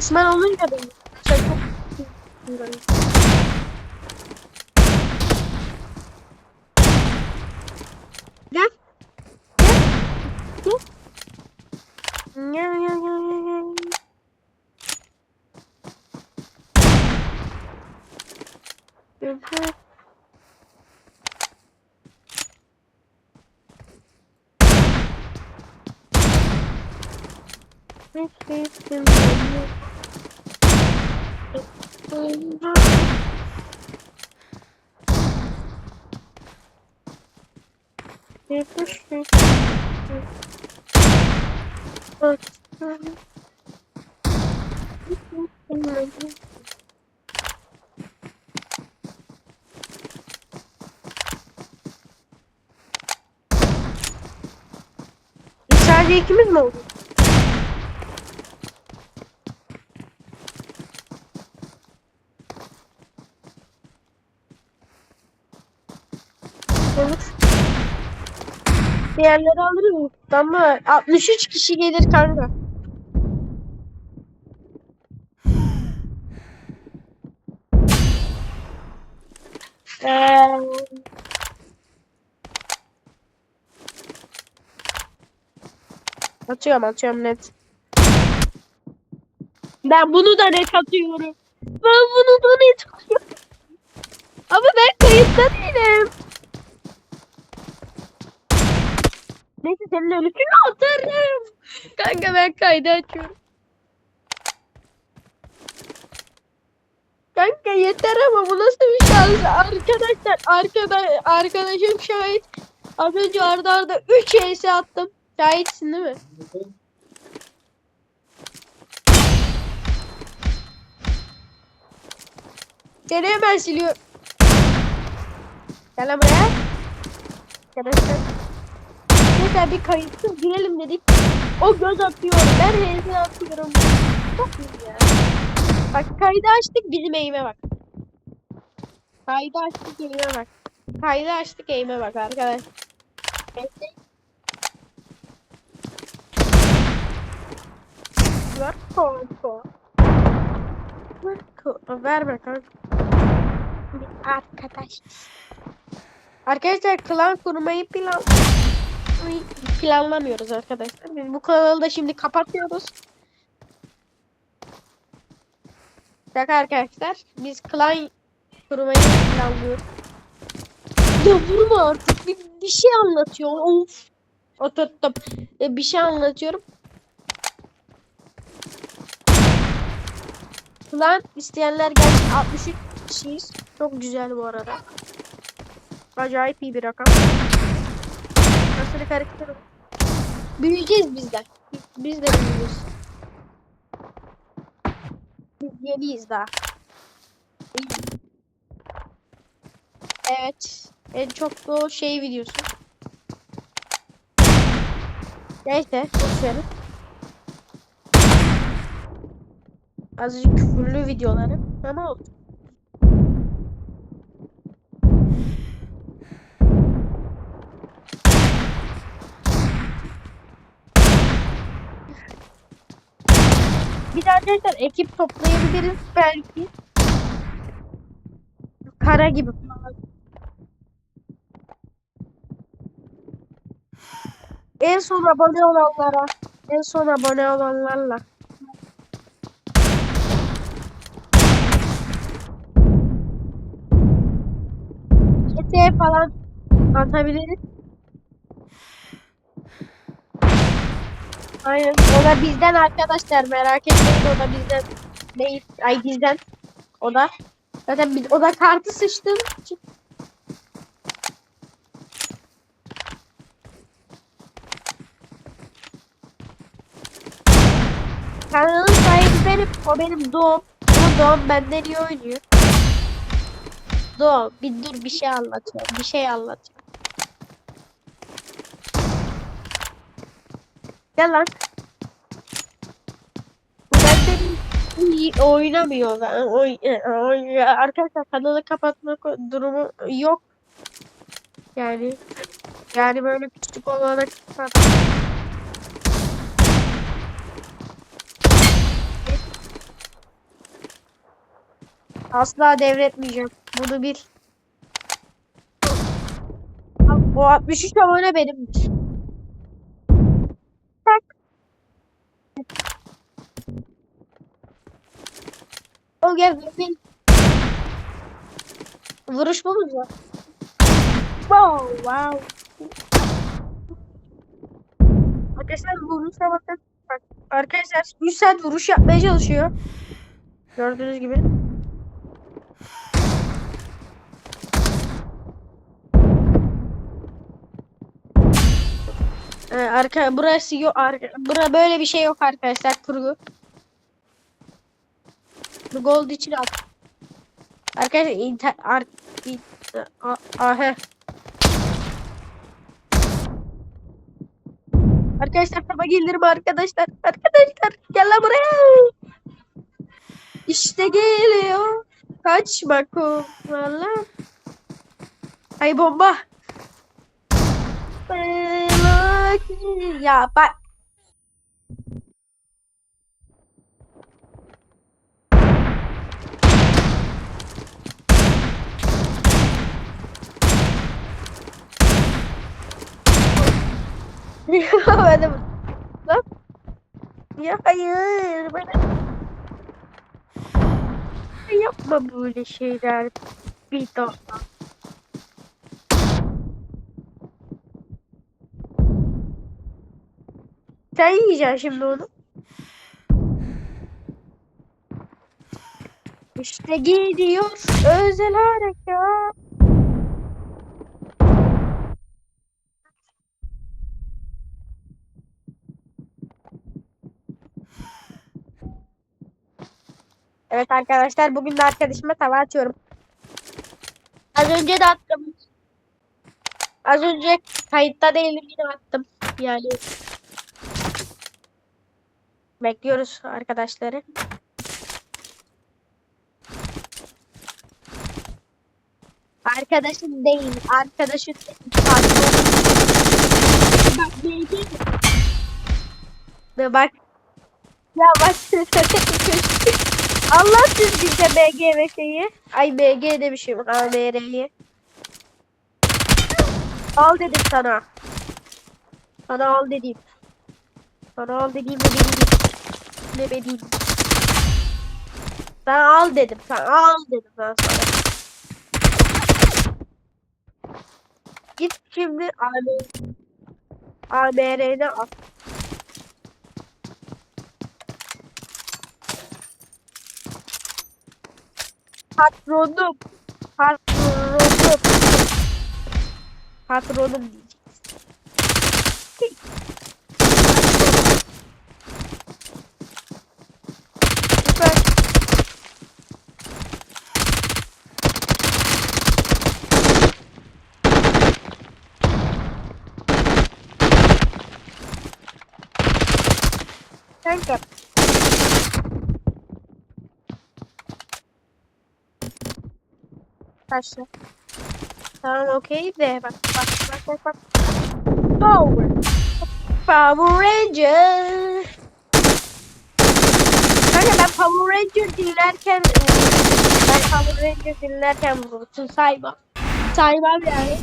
Düşman olunca da Sen çok Gel. Gel. Gel. Gel gel gel gel gel. Gel. Sadece ikimiz mi olduk? Olur. Diğerleri alırım ama 63 kişi gelir kanka. Atıyorum atıyorum net. Ben bunu da net atıyorum. Ben bunu da net atıyorum. Ama ben kayıtta değilim. Neyse senin ölüsünü atarım. Kanka ben kaydı açıyorum. Kanka yeter ama bu nasıl bir şans? Arkadaşlar arkada, arkadaşım şahit. Az önce arda arda 3 ES attım. Şahitsin değil mi? Seni hemen siliyor. Gel buraya. Arkadaşlar. Neyse bir kayıtsız girelim dedik. O göz atıyor. Ben heze atıyorum. Çok iyi ya. Bak kaydı açtık bizim eğime bak. Kaydı açtık eğime bak. Kaydı açtık eğime bak arkadaş. Ver kanka. Ver kanka. Ver be kanka. Arkadaş. Arkadaşlar klan kurmayı plan planlamıyoruz arkadaşlar. Biz bu kanalı da şimdi kapatıyoruz. Bak arkadaşlar biz klan kurmayı planlıyoruz. Ya vurma artık bir, bir şey anlatıyor. Of. Oturttum. E, bir şey anlatıyorum. Klan isteyenler gelsin 63 kişiyiz. Çok güzel bu arada. Acayip iyi bir rakam. Nasıl karakter o? Büyüyeceğiz biz de. Biz, de büyüyeceğiz. Biz yeniyiz daha. Evet. En çok da şey videosu. Neyse. Boş verin. Azıcık küfürlü videoları. Ama oldu. Bir ekip toplayabiliriz belki. Kara gibi. En son abone olanlara, en son abone olanlarla. GTA falan atabiliriz. Aynen. O da bizden arkadaşlar merak etmeyin o da bizden değil. Ay bizden. O da. Zaten biz, o da kartı sıçtığım için. Kanalın sahibi benim. O benim doğum. Ama doğum benden iyi oynuyor. Doğum. Bir dur bir şey anlatıyor. Bir şey anlatıyor. Gel lan. Benden iyi oynamıyor. lan. Oy, oy, arkadaşlar kanalı kapatma durumu yok. Yani yani böyle küçük olarak. Asla devretmeyeceğim. Bunu bil. O 63 abone benimdir. O gel bil. Vuruş bu? Wow, wow. Arkadaşlar vuruşa bakın. Bak, arkadaşlar 100 saat vuruş yapmaya çalışıyor. Gördüğünüz gibi. Ee, arka burası yok. Arka, bura böyle bir şey yok arkadaşlar kurgu. Gold için at. Arkadaşlar inter ar, in, a. Arkadaşlar taba gelirim arkadaşlar. Arkadaşlar gel lan buraya. İşte geliyor. Kaçma valla. Ay bomba. Ya bak. Ben de Lan. Ya hayır. Ben Yapma böyle şeyler. Bir daha. Sen yiyeceksin şimdi onu. İşte gidiyor özel harekat. Evet arkadaşlar bugün de arkadaşıma tava atıyorum. Az önce de attım. Az önce kayıtta değilim yine attım. Yani bekliyoruz arkadaşları. Arkadaşım değil, arkadaşım Bak BG. De bak. Ya bak Allah siz bize BG ve şeyi. Ay BG demişim. AMR'yi. Al dedim sana. Sana al dedim. Sana al dediğim ne benim ne al dedim. Sana al dedim ben sana. Git şimdi AMR AMR'ne Patronum. Patronum. Patronum diyeceksin. Süper. Kanka. Taşla. Tamam okey de bak bak bak bak bak. Power. Power Ranger. Kanka ben Power Ranger dinlerken e, ben Power Ranger dinlerken vurursun saymam. Saymam yani.